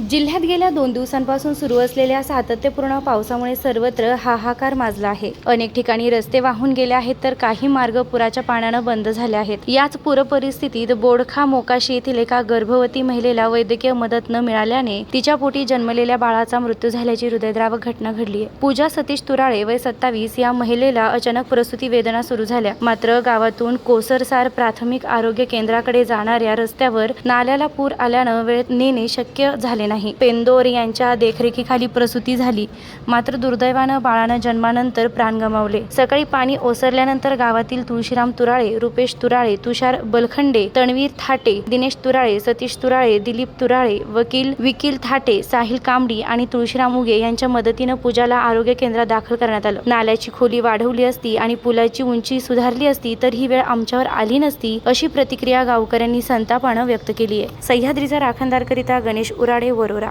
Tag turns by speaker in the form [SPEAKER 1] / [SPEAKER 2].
[SPEAKER 1] जिल्ह्यात गेल्या दोन दिवसांपासून सुरू असलेल्या सातत्यपूर्ण पावसामुळे सर्वत्र हाहाकार माजला आहे. अनेक ठिकाणी रस्ते वाहून गेले आहेत तर काही मार्ग पुराच्या पाण्यानं बंद झाले आहेत. याच पूरपरिस्थितीत बोडखा मोकाशी येथील एका गर्भवती महिलेला वैद्यकीय मदत न मिळाल्याने तिच्या पोटी जन्मलेल्या बाळाचा मृत्यू झाल्याची हृदयद्रावक घटना घडली आहे. पूजा सतीश तुराळे वय सत्तावीस या महिलेला अचानक प्रसूती वेदना सुरू झाल्या. मात्र गावातून कोसरसार प्राथमिक आरोग्य केंद्राकडे जाणाऱ्या रस्त्यावर नाल्याला पूर आल्यानं वेळेत नेणे शक्य झाले नाही. पेंदोर यांच्या देखरेखीखाली प्रसूती झाली. मात्र दुर्दैवानं बाळानं जन्मानंतर प्राण गमावले. सकाळी पाणी ओसरल्यानंतर गावातील तुळशीराम तुराळे रुपेश तुराळे तुषार बलखंडे तणवीर थाटे दिनेश तुराळे सतीश तुराळे दिलीप तुराळे वकील विकील थाटे साहिल कांबडी आणि तुळशीराम उगे यांच्या मदतीनं पूजाला आरोग्य केंद्रात दाखल करण्यात आलं. नाल्याची खोली वाढवली असती आणि पुलाची उंची सुधारली असती तर ही वेळ आमच्यावर आली नसती अशी प्रतिक्रिया गावकऱ्यांनी संतापानं व्यक्त केली आहे सह्याद्रीचा राखणदारकरिता गणेश उराडे ஒரு ஒரு